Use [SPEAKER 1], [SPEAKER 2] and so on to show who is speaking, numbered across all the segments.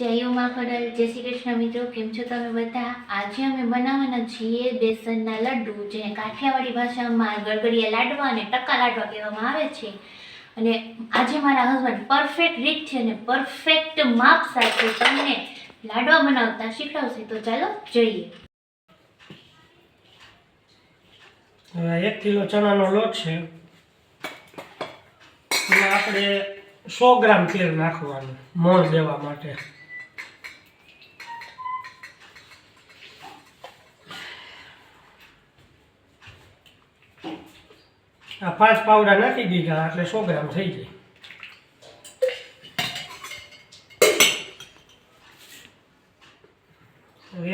[SPEAKER 1] જય ઉમા જય શ્રી કૃષ્ણ મિત્રો, કેમ છો તમે બધા? આજે અમે બનાવવાના છીએ બેસનના લડ્ડુ જે કાઠિયાવાડી ભાષામાં ગળગડિયા લાડવા અને ટકા લાડવા કહેવામાં આવે છે. અને આજે મારા હસબન્ડ પરફેક્ટ રીત છે અને પરફેક્ટ માપ સાથે તમને લાડવા બનાવતા શીખવશે તો ચાલો જોઈએ.
[SPEAKER 2] એક કિલો ચણાનો લોટ છે. આપણે સો ગ્રામ તેલ નાખવાનું, મોણ દેવા માટે. આ પાંચ પાવડા નાખી દીધા એટલે સો ગ્રામ થઈ જાય.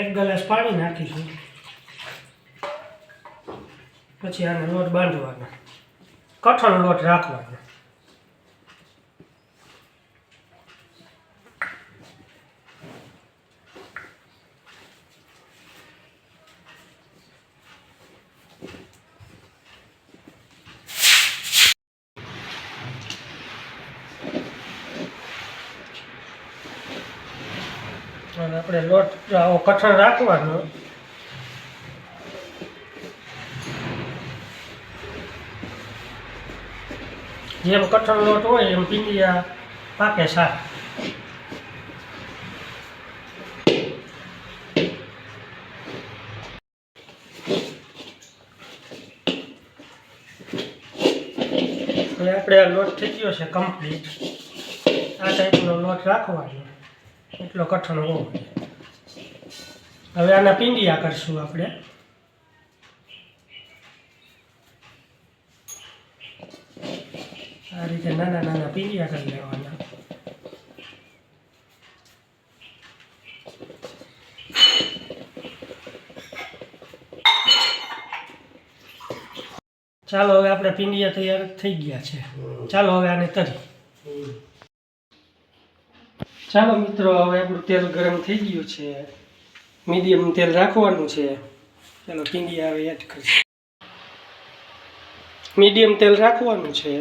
[SPEAKER 2] એક ગ્લાસ પાણી નાખીશું. પછી આને લોટ બાંધવાનો. કઠણ લોટ રાખવાનો. અને આપણે લોટ આવો કઠણ રાખવાનો. જેમ કઠણ લોટ હોય એમ પીંડિયા પાકે સારા હવે આપણે આ લોટ થઈ ગયો છે કમ્પ્લીટ આ ટાઈપનો લોટ રાખવાનો. એટલો કઠણ હોવો હવે આના પીંડિયા કરશું આપણે. આ રીતે નાના નાના પીંડિયા કરી લેવાના. ચાલો હવે આપણે પીંડિયા તૈયાર થઈ ગયા છે. ચાલો હવે આને તરી. ચાલો મિત્રો, હવે આપણું તેલ ગરમ થઈ ગયું છે. મીડિયમ તેલ રાખવાનું છે. ચાલો પીંડિયા હવે એડ કરીશું મીડિયમ તેલ રાખવાનું છે.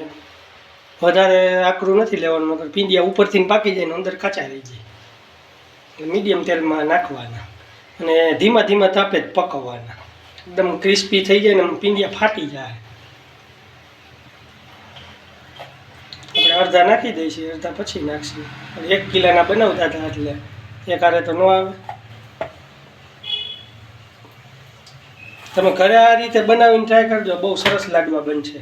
[SPEAKER 2] વધારે આકરું નથી લેવાનું, મગર પીંડિયા ઉપરથી પાકી જાય ને અંદર કાચા રહી જાય. એટલે મીડિયમ તેલમાં નાખવાના અને ધીમા ધીમા તાપે જ પકવવાના. એકદમ ક્રિસ્પી થઈ જાય ને પીંડિયા ફાટી જાય. આપણે અડધા નાખી દઈશું, અડધા પછી નાખશું. એક કિલાના બનાવતા હતા એટલે એક આરે તો ન આવે. તમે ઘરે આ રીતે બનાવીને ટ્રાય કરજો. બહુ સરસ લાડવા બનશે.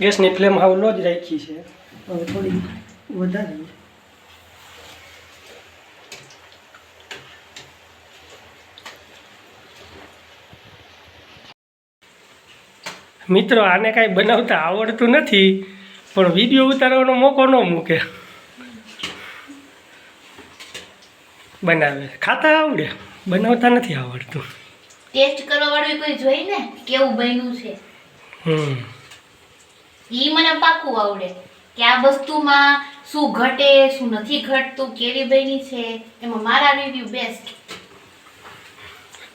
[SPEAKER 2] ગેસની ફ્લેમ હાવ લો જ રાખી છે. હવે થોડી વધારે. મિત્રો આને કાંઈ બનાવતા આવડતું નથી પણ વીડિયો ઉતારવાનો મોકો ન મૂકે. બનાવે. ખાતા આવડે. બનાવતા નથી આવડતું.
[SPEAKER 1] ટેસ્ટ કરવા વાળું કોઈ જોઈ ને કેવું બન્યું છે?
[SPEAKER 2] હમ.
[SPEAKER 1] ઈ મને પાકું આવડે કે આ વસ્તુમાં શું ઘટે શું નથી ઘટતું કેવી બની છે? એમાં મારા રિવ્યુ બેસ્ટ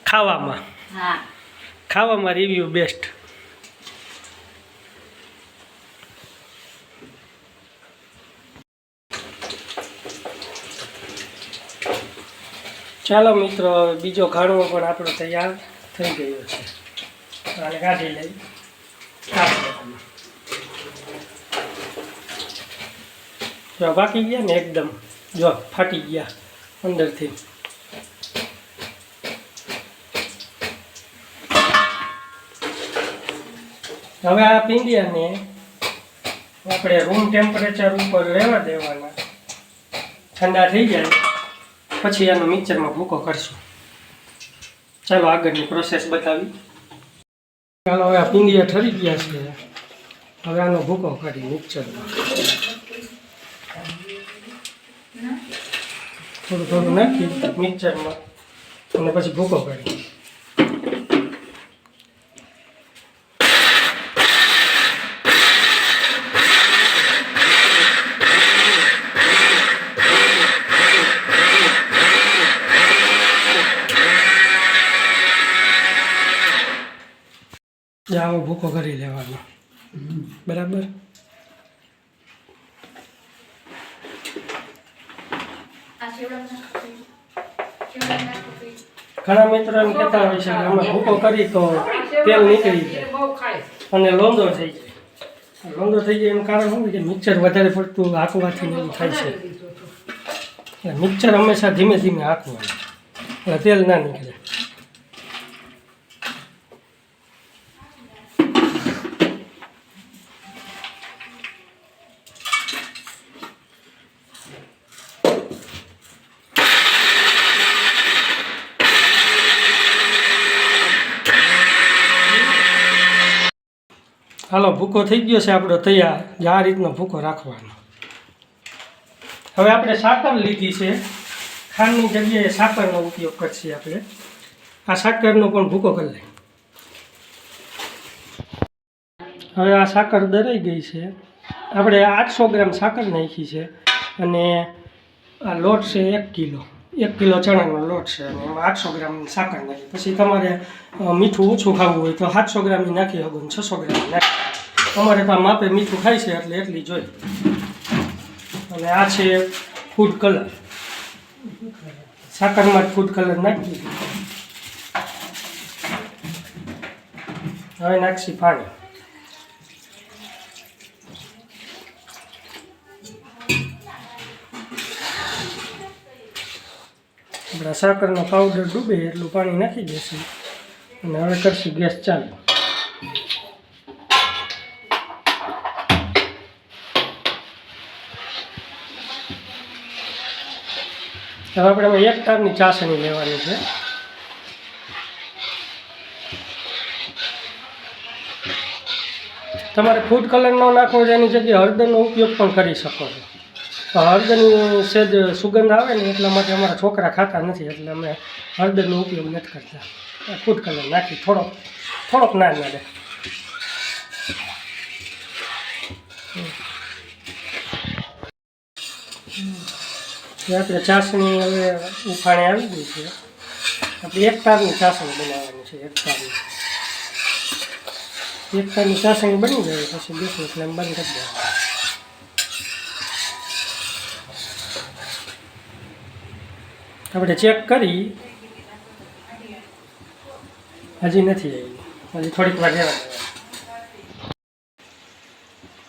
[SPEAKER 2] ખાવામાં.
[SPEAKER 1] હા.
[SPEAKER 2] ખાવામાં રિવ્યુ બેસ્ટ ચાલો મિત્રો, બીજો ઘાડવો પણ આપણો તૈયાર થઈ ગયો છે. આને કાઢી લઈ. જો બાકી ગયા ને એકદમ. જો ફાટી ગયા અંદરથી. હવે આ પીંડિયાને આપણે રૂમ ટેમ્પરેચર ઉપર રહેવા દેવાના. ઠંડા થઈ જાય. પછી આનો મિક્સરમાં ભૂકો કરશું. ચાલો આગળની પ્રોસેસ બતાવી. ચાલો હવે આ પીંડિયા ઠરી ગયા છે. હવે આનો ભૂકો કરી મિક્સરમાં. થોડું થોડું નાખી મિક્સરમાં અને પછી ભૂકો કરી ભૂકો કરી લેવાનો. બરાબર? ઘણા મિત્રો એમ કહેતા હોય છે કે અમે ભૂકો કરી તો તેલ નીકળી જાય. અને લોંદો થઈ જાય. લોંદો થઈ જાય એનું કારણ શું કે મિક્સર વધારે પડતું હાંકવાથી એવું થાય છે. એટલે મિક્સર હંમેશા ધીમે ધીમે હાંકવાનું એટલે તેલ ના નીકળે. હાલો, ભૂકો થઈ ગયો છે આપણો તૈયાર. જે આ રીતનો ભૂકો રાખવાનો. હવે આપણે સાકર લીધી છે. ખાંડની જગ્યાએ સાકરનો ઉપયોગ કરશે આપણે. આ સાકરનો પણ ભૂકો કરી લઈએ. હવે આ સાકર દરાઈ ગઈ છે. આપણે આઠસો ગ્રામ સાકર નાખી છે અને આ લોટ છે એક કિલો. એક કિલો ચણાનો લોટ છે અને એમાં આઠસો ગ્રામ સાકર નાખી. પછી તમારે મીઠું ઓછું ખાવું હોય તો સાતસો ગ્રામની નાખી શકો છસો ગ્રામની નાખી અમારે તો માપે મીઠું ખાય છે એટલે એટલી જોઈ. અને આ છે ફૂડ કલર સાકરમાં જ ફૂડ કલર નાખી હવે નાખશી પાણી. આપણા સાકરનો પાવડર ડૂબે એટલું પાણી નાખી દેશું. અને હવે કરશું ગેસ ચાલુ. હવે આપણે એમાં એક તારની ચાસણી લેવાની છે. તમારે ફૂડ કલર ન નાખવો છે એની જગ્યાએ હળદરનો ઉપયોગ પણ કરી શકો છો. તો હળદરની સેજ સુગંધ આવે ને એટલા માટે અમારા છોકરા ખાતા નથી, એટલે અમે હળદરનો ઉપયોગ નથી કરતા. ફૂડ કલર નાખી, થોડોક થોડોક ના ના આપણે ચાસણી હવે ઉફાણે આવી ગઈ છે. આપણે એક તારની ચાસણી બનાવવાની છે, એક તારની. એક તારની ચાસણી બની જાય, પછી બીજું ફ્લેમ બંધ કરી દેવાનું. આપણે ચેક કરી. હજી નથી આવી. હજી થોડીક વાર રહેવા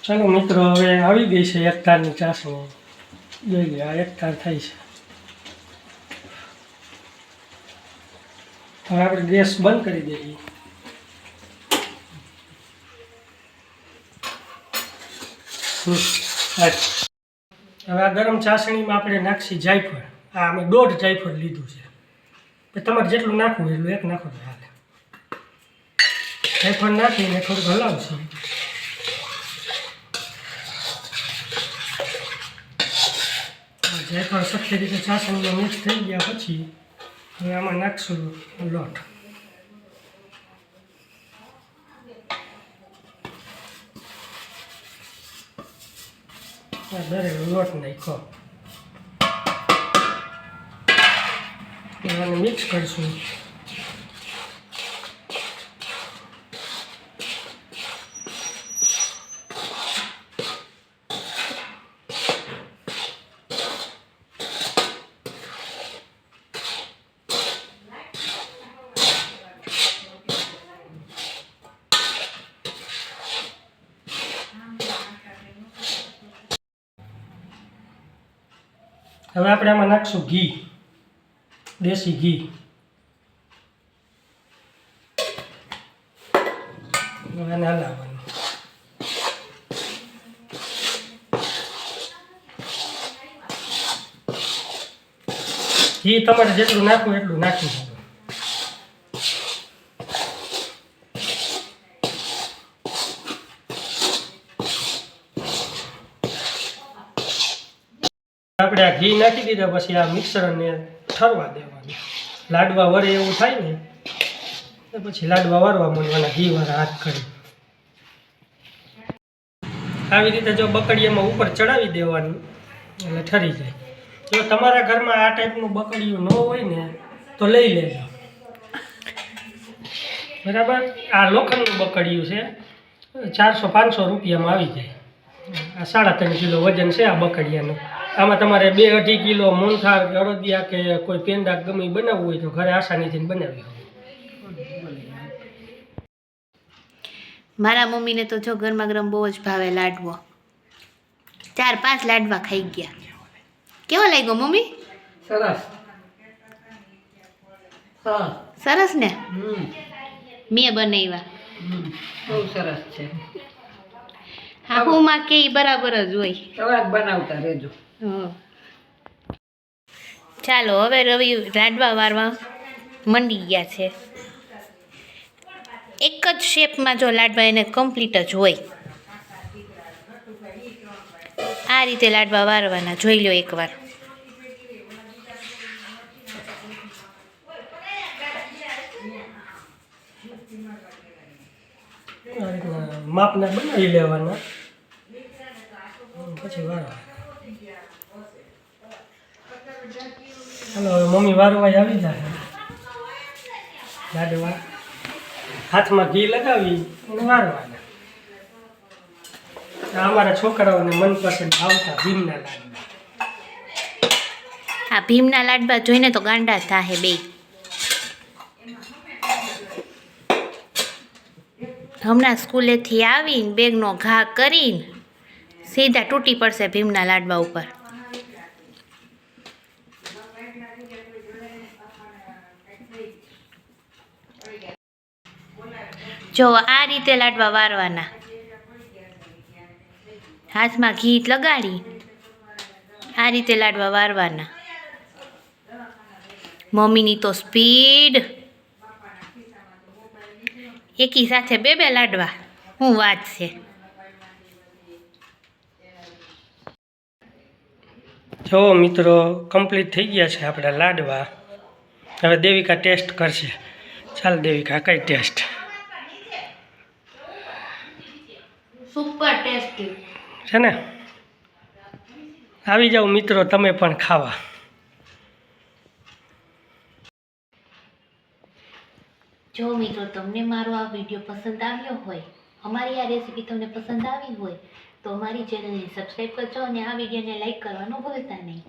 [SPEAKER 2] ચાલો મિત્રો, હવે આવી ગઈ છે એક તારની ચાસણી. જોઈ લે આ એક તાર થાય છે. હવે આપણે ગેસ બંધ કરી દઈએ. હવે આ ગરમ ચાસણીમાં આપણે નાખશી જાયફળ. આ અમે દોઢ જાયફળ લીધું છે. તમારે જેટલું નાખવું એટલું એક નાખો હાલે. જાયફળ નાખીને થોડુંક હલાવશું. જાયફળ સરખી રીતે સાસણમાં મિક્સ થઈ ગયા પછી હવે આમાં નાખશું લોટ. દરેક લોટ નાખો મિક્સ કરશું. હવે આપણે આમાં નાખશું ઘી. દેશી ઘી. આને હલાવવાનું. ઘી તમારે જેટલું નાખવું એટલું નાખી આપણે આ ઘી નાખી દીધા, પછી આ મિક્સરને ઠરવા દેવાનું. લાડવા વરે એવું થાય ને પછી લાડવા વારવા માંડવાના ઘી વાળા હાથ કરી. આવી રીતે જો બકડીયામાં ઉપર ચડાવી દેવાનું, એટલે ઠરી જાય. જો તમારા ઘરમાં આ ટાઈપનું બકડીયું ન હોય ને, તો લઈ લેજો. બરાબર? આ લોખંડનું બકડિયું છે, ચારસો પાંચસો રૂપિયામાં આવી જાય. આ સાડા ત્રણ કિલો વજન છે આ બકડિયાનું. આમાં તમારે બે અઢી કિલો મોનથાર કે અડદિયા કે કોઈ પેંડા ગમે બનાવવું હોય તો ઘરે આસાનીથી બનાવી
[SPEAKER 1] મારા મમ્મીને તો જો ગરમા ગરમ બહુ જ ભાવે લાડવો. ચાર પાંચ લાડવા ખાઈ ગયા. કેવો લાગ્યો મમ્મી?
[SPEAKER 3] સરસ. હા.
[SPEAKER 1] સરસ ને?
[SPEAKER 3] હમ.
[SPEAKER 1] મેં બનાવ્યા.
[SPEAKER 3] બહુ સરસ છે.
[SPEAKER 1] હાહુમાં કે ઈ બરાબર જ હોય.
[SPEAKER 3] બનાવતા રહેજો.
[SPEAKER 1] હં. ચાલો, હવે રવિ લાડવા વારવા મંડી ગયા છે. એક જ શેપમાં જો લાડવા એને કમ્પ્લીટ જ હોય. આ રીતે લાડવા વારવાના, જોઈ લો એકવાર.
[SPEAKER 2] માપના બનાવી લેવાના. પછી વારવા ચાલો હવે મમ્મી વારવા આવી જાય લાડવા હાથમાં ઘી લગાવી અને વારવાના. અમારા છોકરાઓને મનપસંદ આવતા ભીમના લાડવા.
[SPEAKER 1] આ ભીમના લાડવા જોઈને તો ગાંડા થાય બે. હમણાં સ્કૂલેથી આવીને બેગનો ઘા કરીને સીધા તૂટી પડશે ભીમના લાડવા ઉપર. જો આ રીતે લાડવા વારવાના. હાથમાં ઘી લગાડી, આ રીતે લાડવા વારવાના. મમ્મીની તો સ્પીડ. એકી સાથે બે બે લાડવા. હું વાત છે.
[SPEAKER 2] જો મિત્રો કમ્પ્લીટ થઈ ગયા છે આપણા લાડવા. હવે દેવિકા ટેસ્ટ કરશે. ચાલ દેવિકા, કઈ ટેસ્ટ
[SPEAKER 1] સુપર ટેસ્ટી
[SPEAKER 2] છે ને? આવી જાઓ મિત્રો તમે પણ ખાવા.
[SPEAKER 1] જો મિત્રો તમને મારો આ વીડિયો પસંદ આવ્યો હોય અમારી આ રેસીપી તમને પસંદ આવી હોય તો અમારી ચેનલને સબસ્ક્રાઈબ કરજો અને આ વિડીયોને લાઈક કરવાનું ભૂલતા નહીં.